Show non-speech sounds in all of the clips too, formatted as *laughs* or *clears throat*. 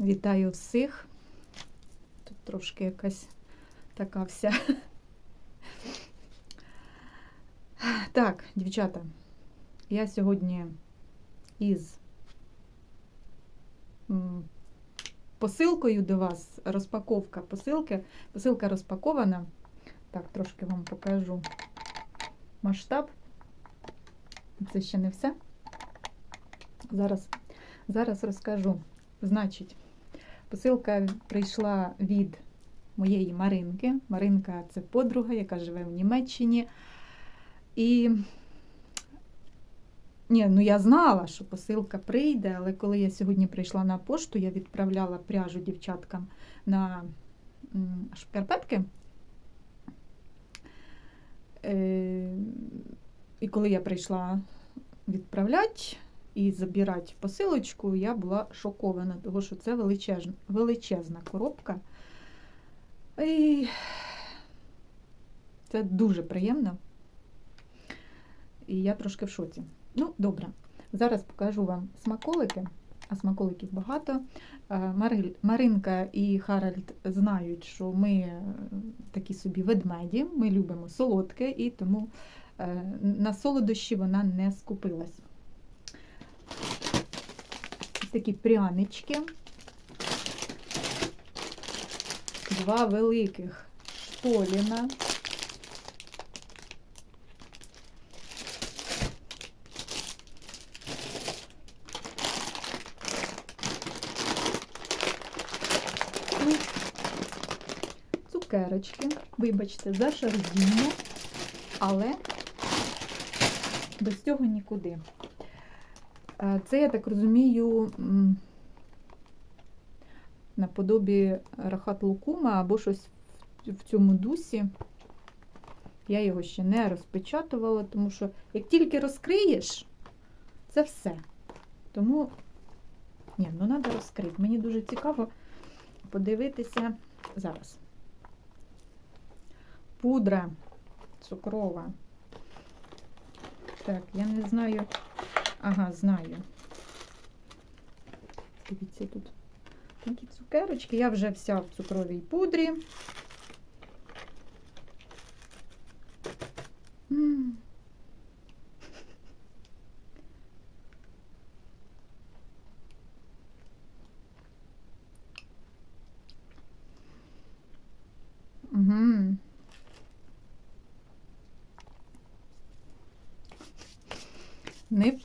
Вітаю всіх. Тут трошки якась така вся. Так, дівчата, я сьогодні із посилкою до вас, розпаковка посилки. Посилка розпакована. Так, трошки вам покажу масштаб. Це ще не все. Зараз, зараз розкажу. Значить, посилка прийшла від моєї Маринки. Маринка це подруга, яка живе в Німеччині. І ні, ну я знала, що посилка прийде, але коли я сьогодні прийшла на пошту, я відправляла пряжу дівчаткам на шкарпетки. Е, І коли я прийшла відправляти і забирати посилочку, я була шокована, тому що це величезна, величезна коробка. І це дуже приємно. І я трошки в шоці. Ну, добре. Зараз покажу вам смаколики, а смаколиків багато. Е, Маринка і Харальд знають, що ми е, такі собі ведмеді, ми любимо солодке, і тому е, на солодощі вона не скупилась. Такі прянички. Два великих штоліна. Цукерочки, вибачте, за шардіння, але без цього нікуди. Е, Це, я так розумію, наподобі рахат лукума або щось в- в цьому дусі. Я його ще не розпечатувала, тому що як тільки розкриєш, це все. Тому, ні, ну треба розкрити. Мені дуже цікаво подивитися зараз. Пудра цукрова. Так, я не знаю. Ага, знаю. Дивіться, тут такі цукерочки. Я вже вся в цукровій пудрі.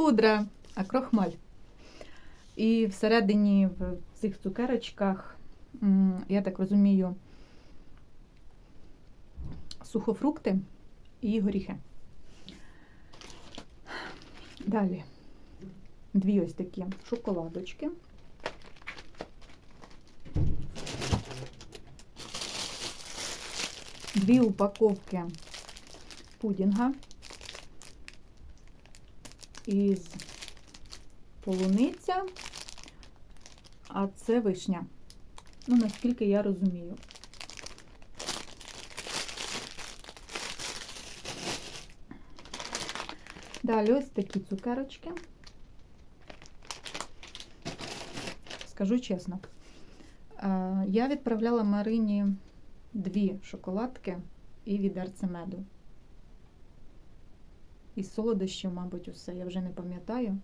Пудра, а крохмаль. І всередині в цих цукерочках, я так розумію, сухофрукти і горіхи. Далі дві ось такі шоколадочки. Дві упаковки пудінга із полуниця, а це вишня. Ну, наскільки я розумію. Далі ось такі цукерочки. Скажу чесно, е, я відправляла Марині дві шоколадки і відерце меду. І солодощів, мабуть, усе, я вже не пам'ятаю.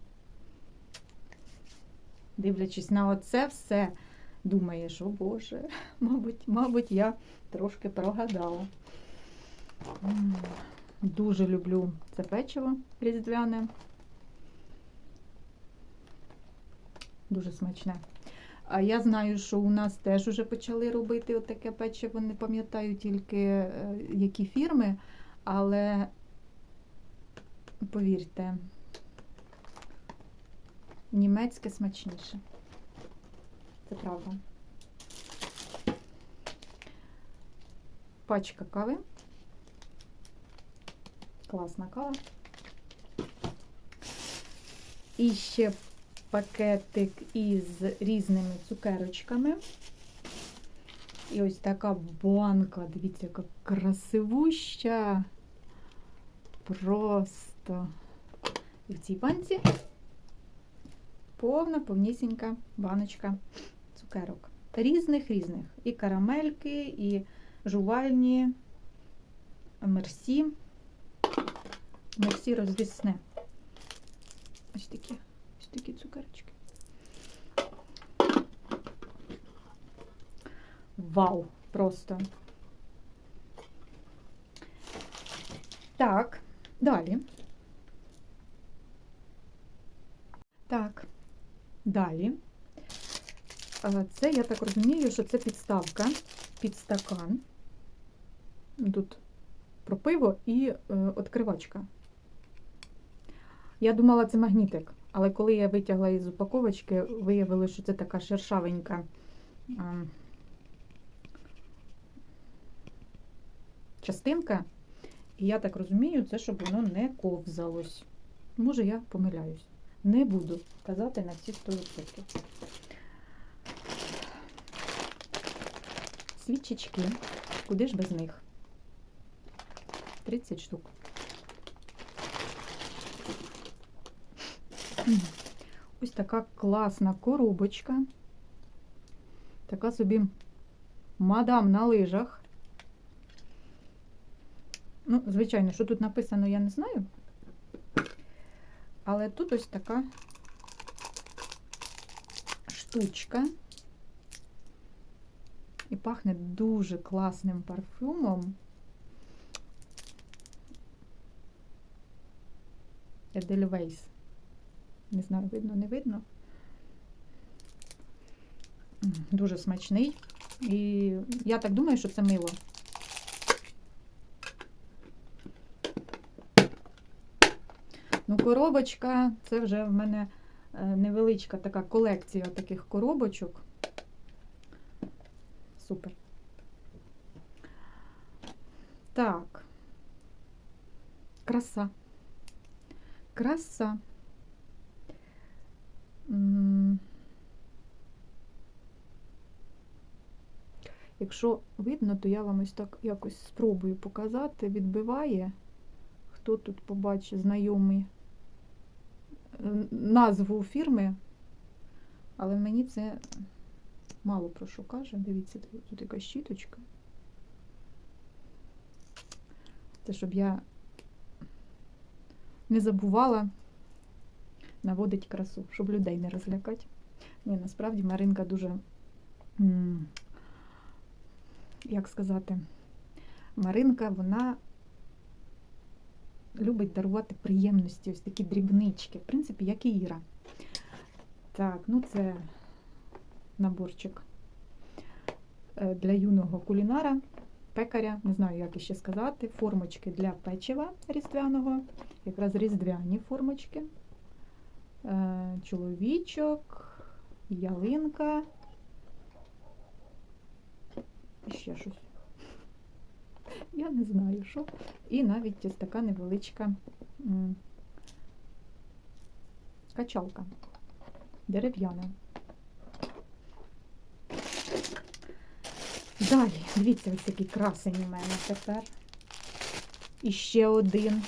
Дивлячись на оце все, думаєш, о Боже, *laughs* мабуть, мабуть, я трошки прогадала. Дуже люблю це печиво різдвяне. Дуже смачне. А я знаю, що у нас теж вже почали робити отаке печиво, не пам'ятаю тільки е, які фірми, але повірте, німецьке смачніше. Це правда. Пачка кави. Класна кава. І ще пакетик із різними цукерочками. І ось така банка, дивіться, яка красивуща. Просто. І в цій банці повна, повнісінька баночка цукерок. Різних різних. І карамельки, і жувальні, мерсі. Мерсі розвісне. Ось такі, ось такі цукерочки. Вау! Просто. Так, далі. Так, далі. Це, я так розумію, що це підставка під стакан. Тут про пиво і е, відкривачка. Я думала, це магнітик, але коли я витягла із упаковочки, виявилося, що це така шершавенька частинка. І я так розумію, це щоб воно не ковзалось. Може, я помиляюсь. Не буду казати на всі 100%. Свічечки. Куди ж без них? 30 штук. Ось така класна коробочка. Така собі мадам на лижах. Ну, звичайно, що тут написано, я не знаю. Але тут ось така штучка. І пахне дуже класним парфюмом. Edelweiss. Не знаю, видно, не видно. Дуже смачний. І я так думаю, що це мило. Коробочка, це вже в мене е, невеличка така колекція таких коробочок. Супер. Так. Краса. Краса. Якщо видно, то я вам ось так якось спробую показати. Відбиває. Хто тут побачить знайомий назву фірми, але мені це мало про що каже. Дивіться, тут якась щіточка. Це щоб я не забувала наводить красу, щоб людей не розлякати. Ні, насправді Маринка дуже, як сказати, Маринка, вона любить дарувати приємності, ось такі дрібнички, в принципі, як і Іра. Так, ну це наборчик е, для юного кулінара, пекаря, не знаю, як іще сказати, формочки для печива різдвяного, якраз різдвяні формочки, Е, чоловічок, ялинка. І ще щось. Я не знаю, що. І навіть ось така невеличка качалка дерев'яна. Далі, дивіться, ось такі красені в мене тепер. І ще один.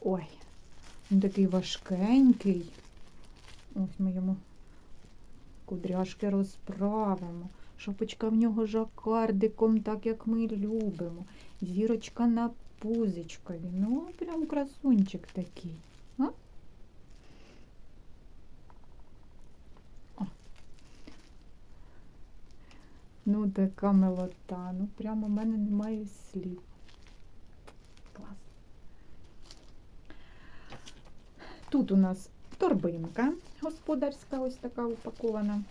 Ой, він такий важкенький. Ось ми йому кудряшки розправимо. Шапочка в нього жакардиком, так як ми любимо. Зірочка на пузичкові. Ну, прям красунчик такий. А? Ну, така милота. Ну, прямо в мене немає слів. Клас. Тут у нас торбинка господарська, ось така упакована.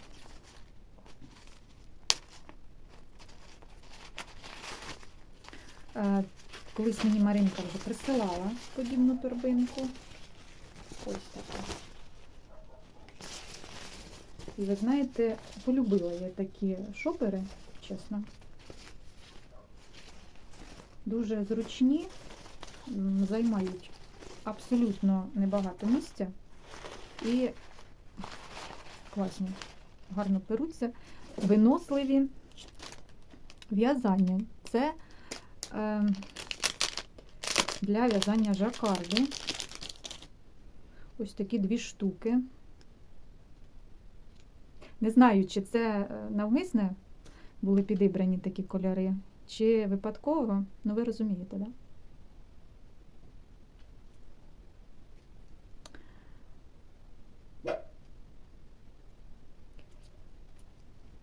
Е, Колись мені Маринка вже присилала подібну торбинку. Ось така. І ви знаєте, полюбила я такі шопери, чесно. Дуже зручні, займають абсолютно небагато місця і класні, гарно перуться, виносливі. В'язання. Це е, для в'язання жакарди. Ось такі дві штуки. Не знаю, чи це е, навмисне були підібрані такі кольори, чи випадково, ну ви розумієте, так? Да?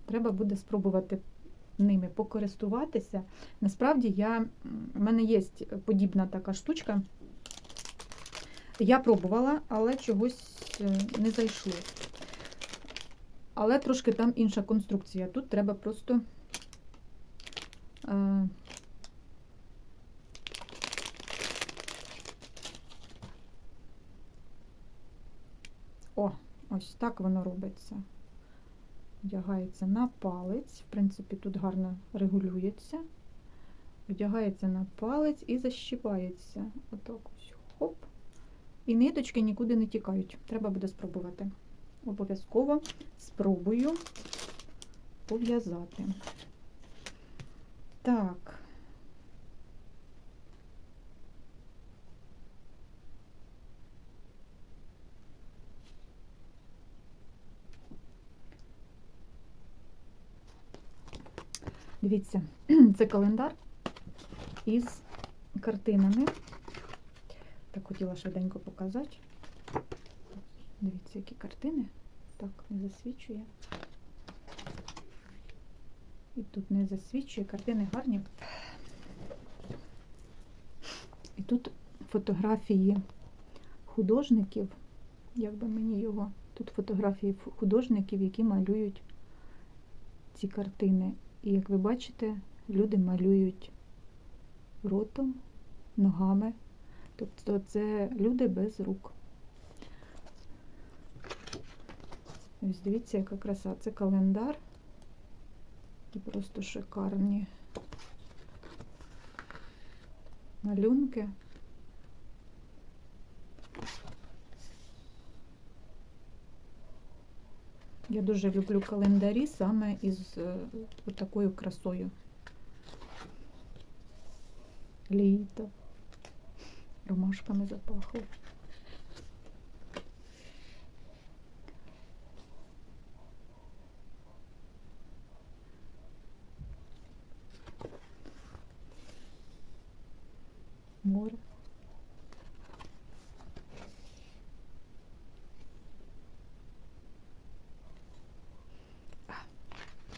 Треба буде спробувати ними покористуватися. Насправді, я, в мене є подібна така штучка. Я пробувала, але чогось е, не зайшло. Але трошки там інша конструкція. Тут треба просто е, О, ось так воно робиться. Вдягається на палець. В принципі, тут гарно регулюється. Вдягається на палець і защіпається. Отак ось. Хоп. І ниточки нікуди не тікають. Треба буде спробувати. Обов'язково спробую пов'язати. Так. Дивіться, *clears throat* це календар із картинами. Так хотіла швиденько показати. Дивіться, які картини. Так, не засвічує. І тут не засвічує, картини гарні. І тут фотографії художників, як би мені його, тут фотографії художників, які малюють ці картини. І як ви бачите, люди малюють ротом, ногами. Тобто це люди без рук. Ось дивіться, яка краса. Це календар. І просто шикарні малюнки. Я дуже люблю календарі саме із е, такою красою. Літо. Ромашками запахло.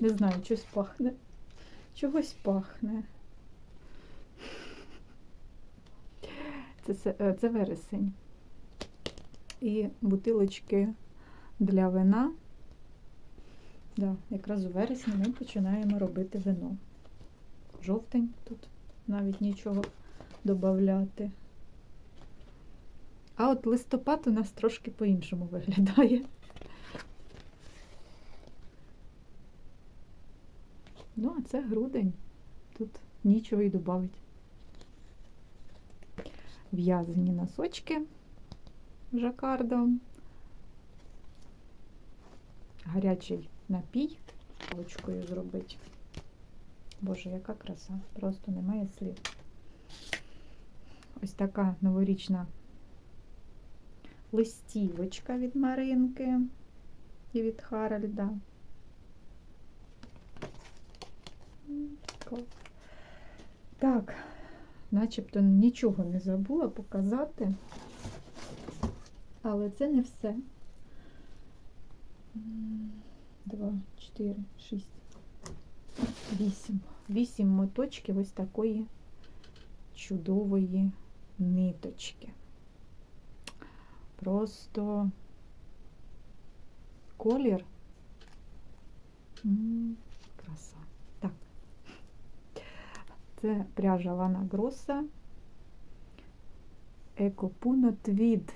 Не знаю, щось пахне. Чогось пахне. Це, е, це вересень. І бутилочки для вина. Да, якраз у вересні ми починаємо робити вино. Жовтень тут навіть нічого додати. А от листопад у нас трошки по-іншому виглядає. Ну, а це грудень. Тут нічого й додати. В'язані носочки жакардом. Гарячий напій паличкою зробити. Боже, яка краса, просто немає слів. Ось така новорічна листівочка від Маринки і від Харальда. Так, начебто нічого не забула показати, але це не все. Два, чотири, шість, вісім. Вісім моточків ось такої чудової ниточки. Просто колір. М -м, краса. Так. Це пряжа Лана Гроса. Екопуно Твід.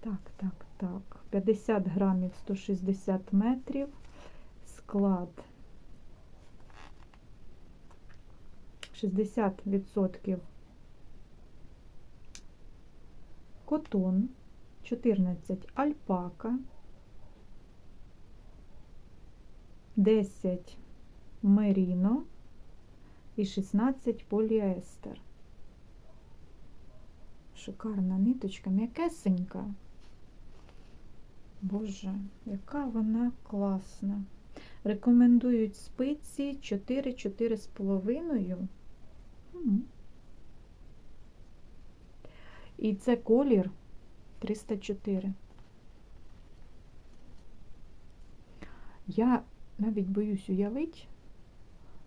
Так, так, так. 50 грамів 160 метрів. Склад 60% котон, 14 альпака, 10 меріно і 16 поліестер. Шикарна ниточка, м'якесенька. Боже, яка вона класна. Рекомендують спиці 4-4,5. Мгм. І це колір 304. Я навіть боюсь уявити,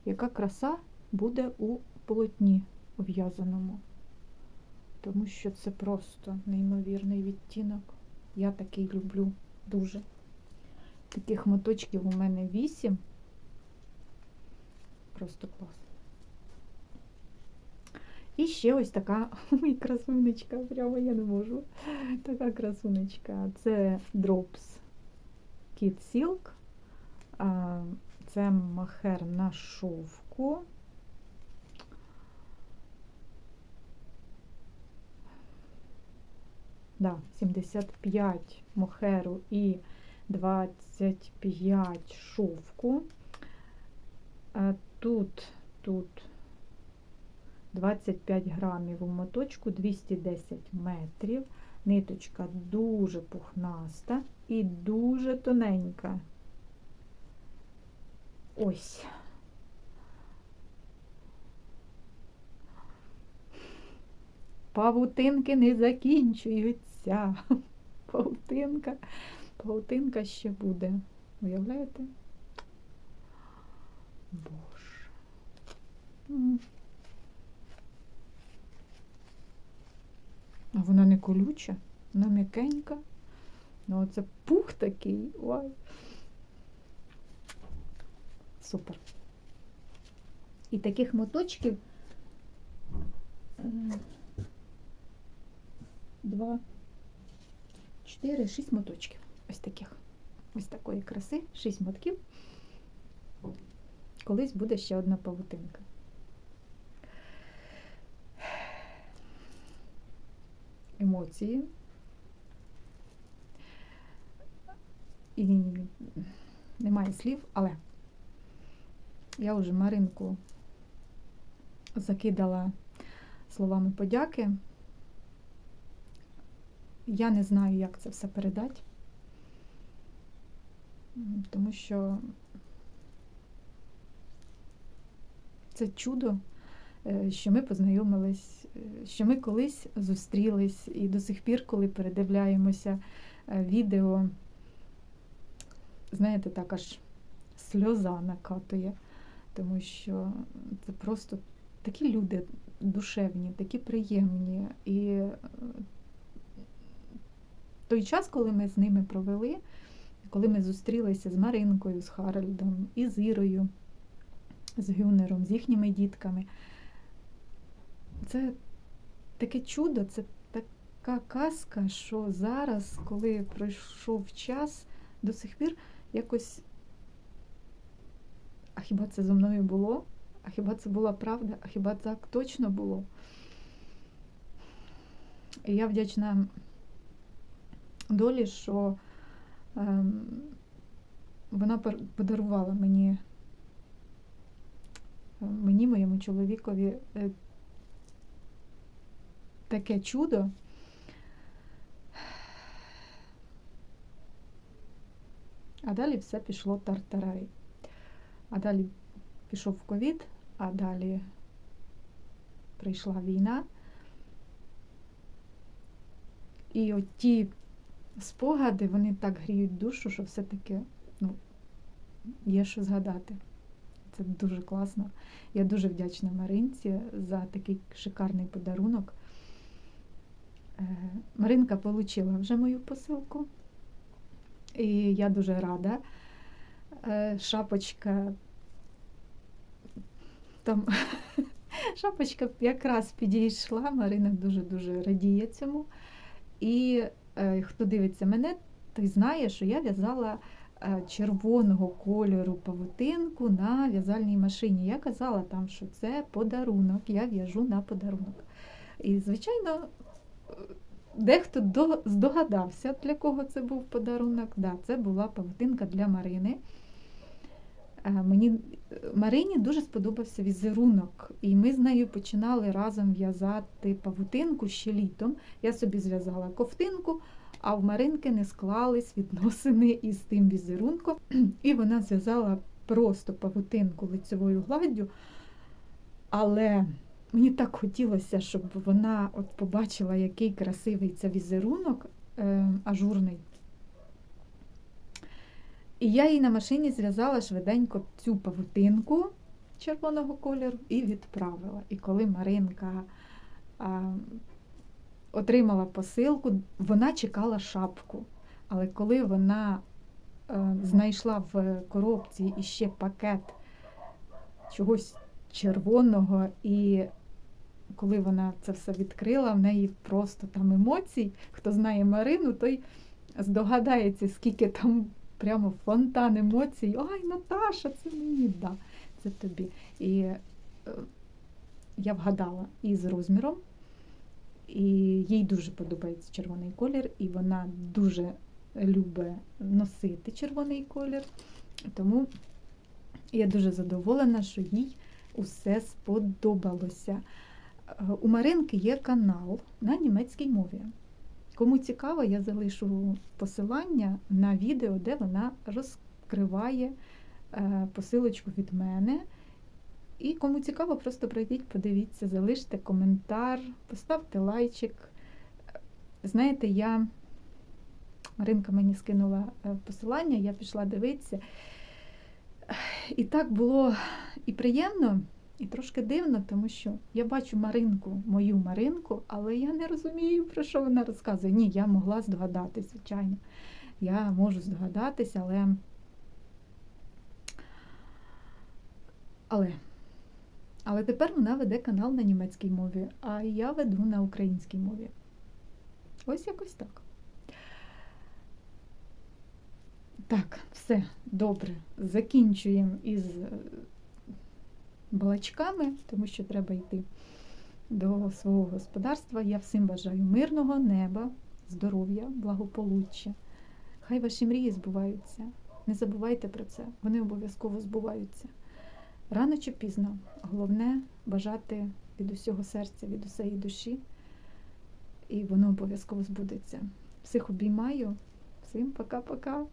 яка краса буде у полотні в'язаному. Тому що це просто неймовірний відтінок. Я такий люблю дуже. Таких моточків у мене 8. Просто клас. І ще ось така *laughs* ой, красунечка, прямо я не можу. Така красунечка. Це Drops Kid Silk. Це махер на шовку. Да, 75 мохеру і 25 шовку. Тут, тут 25 грамів у моточку, 210 метрів. Ниточка дуже пухнаста і дуже тоненька. Ось. Павутинки не закінчуються. *laughs* Павутинка, павутинка ще буде. Уявляєте? Боже. А вона не колюча, вона м'якенька. Ну, оце пух такий. Ой. Супер. І таких моточків два, чотири, шість моточків. Ось таких. Ось такої краси, шість мотків. Колись буде ще одна павутинка. Емоції. І немає слів, але я вже Маринку закидала словами подяки. Я не знаю, як це все передати, тому що це чудо, е, що ми познайомились, е, що ми колись зустрілись, і до сих пір, коли передивляємося е, відео, знаєте, так аж сльоза накатує, тому що це просто такі люди душевні, такі приємні. І е, той час, коли ми з ними провели, коли ми зустрілися з Маринкою, з Харальдом, і з Ірою, з Гюнером, з їхніми дітками, це таке чудо, це така казка, що зараз, коли пройшов час, до сих пір якось. А хіба це зо мною було? А хіба це була правда? А хіба так точно було? І я вдячна долі, що ем, вона подарувала мені, е, мені, моєму чоловікові е, таке чудо. А далі все пішло тартарай. А далі пішов ковід, а далі прийшла війна. І от ті спогади, вони так гріють душу, що все-таки ну, є що згадати. Це дуже класно. Я дуже вдячна Маринці за такий шикарний подарунок. Е, Маринка отримала вже мою посилку. І я дуже рада. Е, Шапочка там *laughs* шапочка якраз підійшла. Марина дуже-дуже радіє цьому. І е, хто дивиться мене, той знає, що я в'язала е, червоного кольору павутинку на в'язальній машині. Я казала там, що це подарунок, я в'яжу на подарунок. І, звичайно, дехто здогадався, для кого це був подарунок. Да, це була павутинка для Марини. Е, Мені е, Марині дуже сподобався візерунок, і ми з нею починали разом в'язати павутинку ще літом. Я собі зв'язала ковтинку, а в Маринки не склались відносини із тим візерунком, і вона зв'язала просто павутинку лицевою гладдю. Але мені так хотілося, щоб вона от побачила, який красивий це візерунок е, ажурний. І я їй на машині зв'язала швиденько цю павутинку червоного кольору і відправила. І коли Маринка а, отримала посилку, вона чекала шапку. Але коли вона е, знайшла в коробці іще пакет чогось червоного, і коли вона це все відкрила, в неї просто там емоцій. Хто знає Марину, той здогадається, скільки там прямо фонтан емоцій. Ай, Наташа, це мені, да, це тобі. І е, я вгадала і з розміром, і їй дуже подобається червоний колір, і вона дуже любить носити червоний колір. Тому я дуже задоволена, що їй усе сподобалося. Е, У Маринки є канал на німецькій мові. Кому цікаво, я залишу посилання на відео, де вона розкриває е, посилочку від мене. І кому цікаво, просто пройдіть, подивіться, залиште коментар, поставте лайчик. Знаєте, я Маринка мені скинула е, посилання, я пішла дивитися. І так було і приємно, і трошки дивно, тому що я бачу Маринку, мою Маринку, але я не розумію, про що вона розказує. Ні, я могла здогадатися, звичайно. Я можу здогадатися, але. Але. Але тепер вона веде канал на німецькій мові, а я веду на українській мові. Ось якось так. Так, все добре. Закінчуємо із балачками, тому що треба йти до свого господарства. Я всім бажаю мирного неба, здоров'я, благополуччя. Хай ваші мрії збуваються. Не забувайте про це, вони обов'язково збуваються. Рано чи пізно. Головне бажати від усього серця, від усієї душі, і воно обов'язково збудеться. Всіх обіймаю, всім пока-пока.